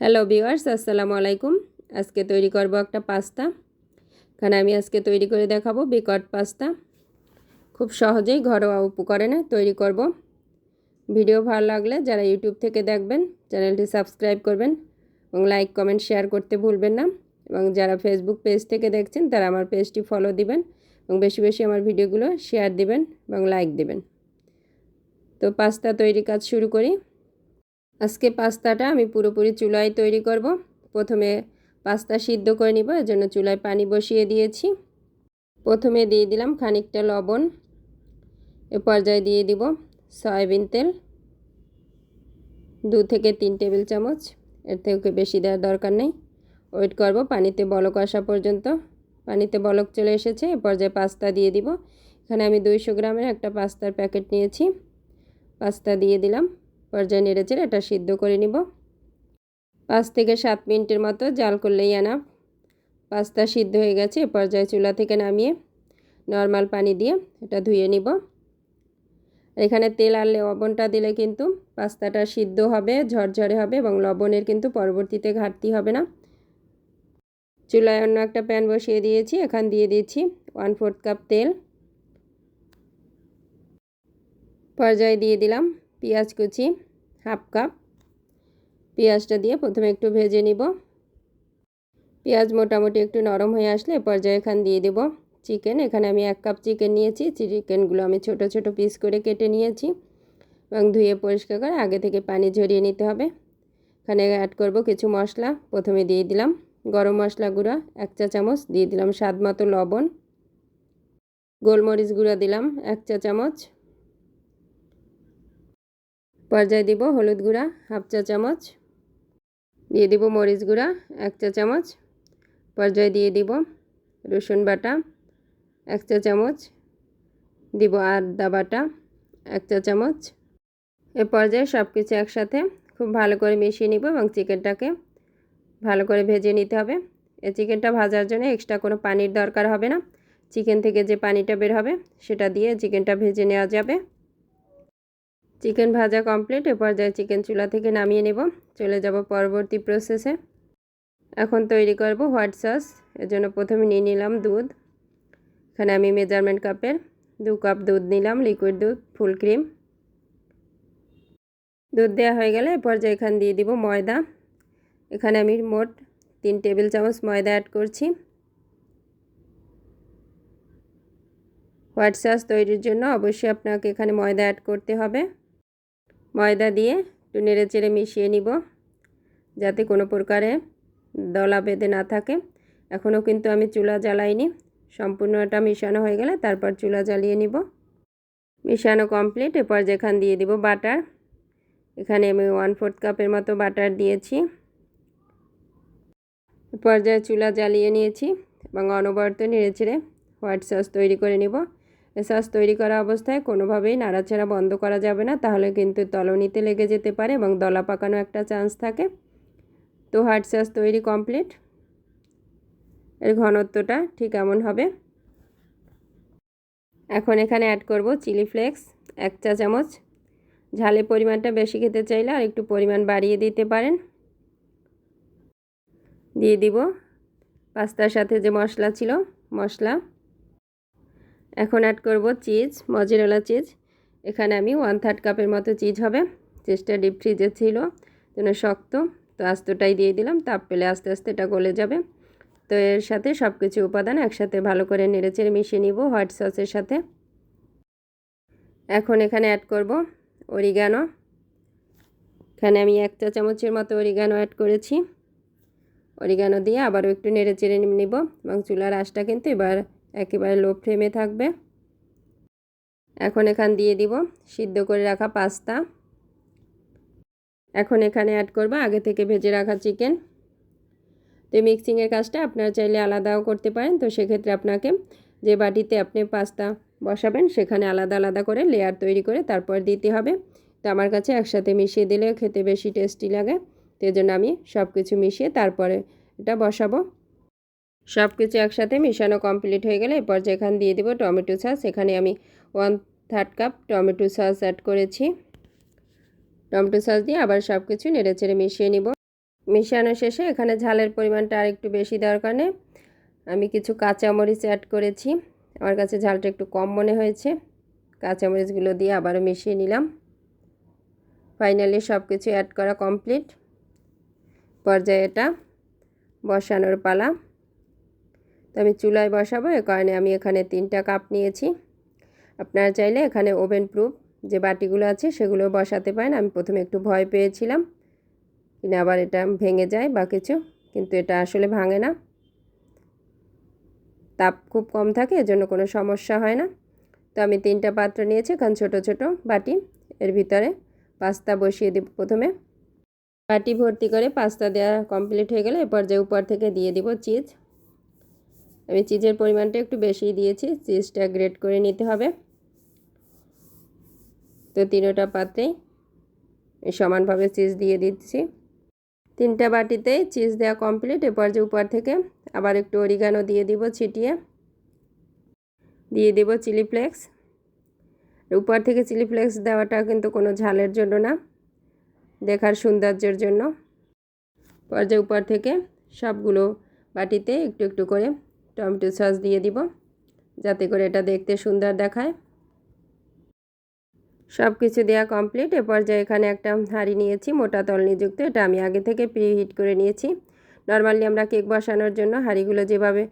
Hello viewers আসসালামু আলাইকুম। আজকে তৈরি করব একটা পাস্তা। এখানে আমি আজকে তৈরি করে দেখাবো বিকট পাস্তা। খুব সহজেই ঘরোয়া উপকরণে তৈরি করব। ভিডিও ভালো লাগলে যারা ইউটিউব থেকে দেখবেন, চ্যানেলটি সাবস্ক্রাইব করবেন এবং লাইক, কমেন্ট, শেয়ার করতে ভুলবেন না। এবং যারা ফেসবুক পেজ থেকে দেখছেন, তারা আমার পেজটি ফলো দিবেন এবং বেশি বেশি আমার ভিডিওগুলো শেয়ার দিবেন এবং লাইক দিবেন। তো পাস্তা তৈরি কাজ শুরু করি। আজকে পাস্তাটা আমি পুরোপুরি চুলায় তৈরি করব। প্রথমে পাস্তা সিদ্ধ করে নিব এর জন্য চুলায় পানি বসিয়ে দিয়েছি। প্রথমে দিয়ে দিলাম খানিকটা লবণ, এ পর্যায়ে দিয়ে দিব সয়াবিন তেল, দু থেকে তিন টেবিল চামচ, এর থেকে বেশি দেওয়ার দরকার নেই। ওয়েট করব পানিতে বলক আসা পর্যন্ত। পানিতে বলক চলে এসেছে, এ পর্যায়ে পাস্তা দিয়ে দিব। এখানে আমি দুইশো গ্রামের একটা পাস্তার প্যাকেট নিয়েছি। পাস্তা দিয়ে দিলাম। পর্যায়ে নেড়েচেড়ে এটা সিদ্ধ করে নিব। পাঁচ থেকে সাত মিনিটের মতো জাল করলেই আনা। পাস্তা সিদ্ধ হয়ে গেছে, এ পর্যায়ে চুলা থেকে নামিয়ে নর্মাল পানি দিয়ে এটা ধুয়ে নিব। এখানে তেল আর লবণটা দিলে কিন্তু পাস্তাটা সিদ্ধ হবে, ঝরঝরে হবে এবং লবণের কিন্তু পরবর্তীতে ঘাটতি হবে না। চুলায় অন্য একটা প্যান বসিয়ে দিয়েছি, এখান দিয়ে দিচ্ছি ওয়ান ফোর্থ কাপ তেল। পর্যায়ে দিয়ে দিলাম। পেঁয়াজ কুচি, হাফ কাপ। পেঁয়াজটা দিয়ে প্রথমে একটু ভেজে নিব। পেঁয়াজ মোটামুটি একটু নরম হয়ে আসলে পর্যায়ে এখান দিয়ে দেব চিকেন। এখানে আমি এক কাপ চিকেন নিয়েছি। চিকেনগুলো আমি ছোট ছোট পিস করে কেটে নিয়েছি এবং ধুয়ে পরিষ্কার করে আগে থেকে পানি ঝরিয়ে নিতে হবে। এখানে অ্যাড করব কিছু মশলা। প্রথমে দিয়ে দিলাম গরম মশলা গুঁড়া, এক চা চামচ। দিয়ে দিলাম স্বাদ মতো লবণ। গোলমরিচ গুঁড়া দিলাম এক চা চামচ। পর্যায়ে দিব হলুদ গুঁড়া, হাফ চা চামচ। দিয়ে দিব মরিচ গুঁড়া, এক চা চামচ। পর্যায়ে দিয়ে দিব রসুন বাটা, এক চা চামচ। দিব আদা বাটা, এক চা চামচ। এ পর্যায়ে সব কিছু একসাথে খুব ভালো করে মিশিয়ে নিব এবং চিকেনটাকে ভালো করে ভেজে নিতে হবে। এই চিকেনটা ভাজার জন্য এক্সট্রা কোনো পানির দরকার হবে না। চিকেন থেকে যে পানিটা বের হবে, সেটা দিয়ে চিকেনটা ভেজে নেওয়া যাবে। চিকেন ভাজা কমপ্লিট এ পর্যায়ে চিকেন চুলা থেকে নামিয়ে নেব। চলে যাব পরবর্তী প্রসেসে এখন তৈরি করব হোয়াইট সস এর জন্য প্রথমে নিয়ে নিলাম দুধ। এখানে আমি মেজারমেন্ট কাপের দু কাপ দুধ নিলাম লিকুইড দুধ ফুল ক্রিম দুধ দেওয়া হয়ে গেলে এ পর্যায়ে এখানে দিয়ে দিব ময়দা। এখানে আমি মোট তিন টেবিল চামচ ময়দা অ্যাড করছি। হোয়াইট সস তৈরির জন্য অবশ্যই আপনাকে এখানে ময়দা অ্যাড করতে হবে। ময়দা দিয়ে একটু নেড়ে চেড়ে মিশিয়ে নিব, যাতে কোনো প্রকারে দলা বেঁধে না থাকে। এখনও কিন্তু আমি চুলা জ্বালাইনি, সম্পূর্ণটা মিশানো হয়ে গেলে তারপর চুলা জ্বালিয়ে নিব। মিশানো কমপ্লিট, এরপর যেখান দিয়ে দিব বাটার, এখানে আমি ওয়ান ফোর্থ কাপের মতো বাটার দিয়েছি। পর্যায়ে চুলা জ্বালিয়ে নিয়েছি এবং অনবরত নেড়ে চেড়ে হোয়াইট সস তৈরি করে নিব। সস তৈরি করা অবস্থায় কোনোভাবেই নাড়াচাড়া বন্ধ করা যাবে না, তাহলে কিন্তু তলনিতে লেগে যেতে পারে এবং দলা পাকানো একটা চান্স থাকে। তো হোয়াইট সস তৈরি কমপ্লিট। এর ঘনত্বটা ঠিক এমন হবে। এখন এখানে অ্যাড করব চিলি ফ্লেক্স, এক চা চামচ। ঝালের পরিমাণটা বেশি খেতে চাইলে আর একটু পরিমাণ বাড়িয়ে দিতে পারেন। দিয়ে দিব পাস্তার সাথে যে মশলা ছিল, মশলা। এখন অ্যাড করব চিজ মজেরালা চিজ এখানে আমি ওয়ান থার্ড কাপের মতো চিজ হবে। চিজটা ডিপ ফ্রিজে ছিল, যেন শক্ত। তো আস্তটাই দিয়ে দিলাম, তাপ পেলে আস্তে আস্তে এটা গলে যাবে। তো এর সাথে সব কিছু উপাদান একসাথে ভালো করে নেড়েচেড়ে মিশিয়ে নিব হোয়াইট সসের সাথে। এখন এখানে অ্যাড করব অরিগানো এখানে আমি এক চা চামচের মতো অরিগানো অ্যাড করেছি। অরিগানো দিয়ে আবারও একটু নেড়ে চেড়ে নিব এবং চুলার আঁশটা কিন্তু এবার একেবারে লো ফ্লেমে থাকবে। এখন এখান দিয়ে দিব সিদ্ধ করে রাখা পাস্তা। এখন এখানে অ্যাড করব আগে থেকে ভেজে রাখা চিকেন তো মিক্সিংয়ের কাজটা আপনারা চাইলে আলাদাও করতে পারেন। তো সেক্ষেত্রে আপনাকে যে বাটিতে আপনি পাস্তা বসাবেন, সেখানে আলাদা আলাদা করে লেয়ার তৈরি করে তারপর দিতে হবে। তো আমার কাছে একসাথে মিশিয়ে দিলে খেতে বেশি টেস্টি লাগে। তো জন্য আমি সব কিছু মিশিয়ে তারপরে এটা বসাবো। সব কিছু একসাথে মেশানো কমপ্লিট হয়ে গেলে এরপর যেখানে দিয়ে দেবো টমেটো সস এখানে আমি one third cup tomato sauce add করেছি। টমেটো সস দিয়ে আবার সব কিছু নেড়েচেড়ে মিশিয়ে নিব। মিশানো শেষে এখানে ঝালের পরিমাণটা আর একটু বেশি দেওয়ার কারণে আমি কিছু কাঁচামরিচ অ্যাড করেছি। আমার কাছে ঝালটা একটু কম মনে হয়েছে। কাঁচামরিচগুলো দিয়ে আবারও মিশিয়ে নিলাম। ফাইনালি সব কিছু অ্যাড করা কমপ্লিট পর্যায়ে এটা বসানোর পালা। তো আমি চুলায় বসাবো, এ কারণে আমি এখানে তিনটা কাপ নিয়েছি। আপনারা চাইলে এখানে ওভেন প্রুফ যে বাটিগুলো আছে সেগুলো বসাতে পারেন। আমি প্রথমে একটু ভয় পেয়েছিলাম কিনা আবার এটা ভেঙে যায় বা কিছু, কিন্তু এটা আসলে ভাঙে না। তাপ খুব কম থাকে, এজন্য কোনো সমস্যা হয় না। তো আমি তিনটা পাত্র নিয়েছি, এখানে ছোট ছোট বাটি, এর ভিতরে পাস্তা বসিয়ে দেব প্রথমে। বাটি ভর্তি করে পাস্তা দেওয়া কমপ্লিট হয়ে গেলে এরপর যে উপর থেকে দিয়ে দিব চিজ। আমি চিজের পরিমাণটা একটু বেশি দিয়েছি, চিজটা গ্রেট করে নিতে হবে। তো তিনোটা পাত্রেই সমানভাবে চিজ দিয়ে দিচ্ছি। তিনটা বাটিতে চিজ দেওয়া কমপ্লিট এরপর যে উপর থেকে আবার একটু অরিগানো দিয়ে দিব ছিটিয়ে। দিয়ে দিব চিলি ফ্লেক্স উপর থেকে চিলি ফ্লেক্স দেওয়াটা কিন্তু কোনো ঝালের জন্য না, দেখার সৌন্দর্যের জন্য। পর্যায়ে উপর থেকে সবগুলো বাটিতে একটু একটু করে টমেটো সস দিয়ে দিব, যাতে করে এটা দেখতে সুন্দর দেখায়। সব কিছু দেওয়া কমপ্লিট। এ পর্যায়ে এখানে একটা হাঁড়ি নিয়েছি, মোটা তল নিযুক্ত। এটা আমি আগে থেকে প্রিহিট করে নিয়েছি। নর্মালি আমরা কেক বসানোর জন্য হাঁড়িগুলো যেভাবে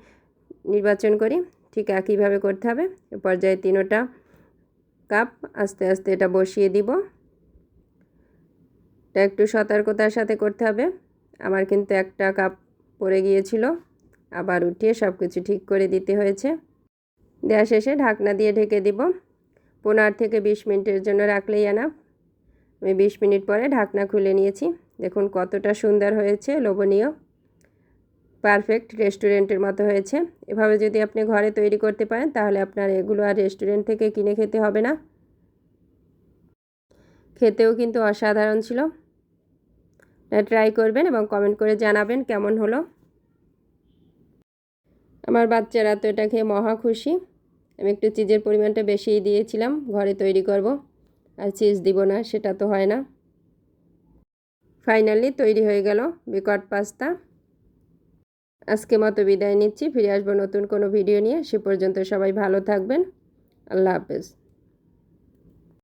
নির্বাচন করি, ঠিক একইভাবে করতে হবে। এ পর্যায়ে তিনোটা কাপ আস্তে আস্তে এটা বসিয়ে দিব। এটা একটু সতর্কতার সাথে করতে হবে। আমার কিন্তু একটা কাপ পড়ে গিয়েছিল। আবার উঠিয়ে সব কিছু ঠিক করে দিতে হয়েছে। দেওয়া শেষে ঢাকনা দিয়ে ঢেকে দিব। পনেরো থেকে বিশ মিনিটের জন্য রাখলেই আনা আমি বিশ মিনিট পরে ঢাকনা খুলে নিয়েছি। দেখুন কতটা সুন্দর হয়েছে, লোভনীয়। পারফেক্ট রেস্টুরেন্টের মতো হয়েছে। এভাবে যদি আপনি ঘরে তৈরি করতে পারেন, তাহলে আপনার এগুলো আর রেস্টুরেন্ট থেকে কিনে খেতে হবে না। খেতেও কিন্তু অসাধারণ ছিল। ট্রাই করবেন এবং কমেন্ট করে জানাবেন কেমন হলো। আমার বাচ্চারা তো এটা খেয়ে মহা খুশি। আমি একটু চিজের পরিমাণটা বেশিই দিয়েছিলাম, ঘরে তৈরি করব। আর চিজ দিব না, সেটা তো হয় না। ফাইনালি তৈরি হয়ে গেল বিকট পাস্তা। আজকে মতো বিদায় নিচ্ছি, ফিরে আসব নতুন কোনো ভিডিও নিয়ে। সে পর্যন্ত সবাই ভালো থাকবেন। আল্লাহ হাফেজ।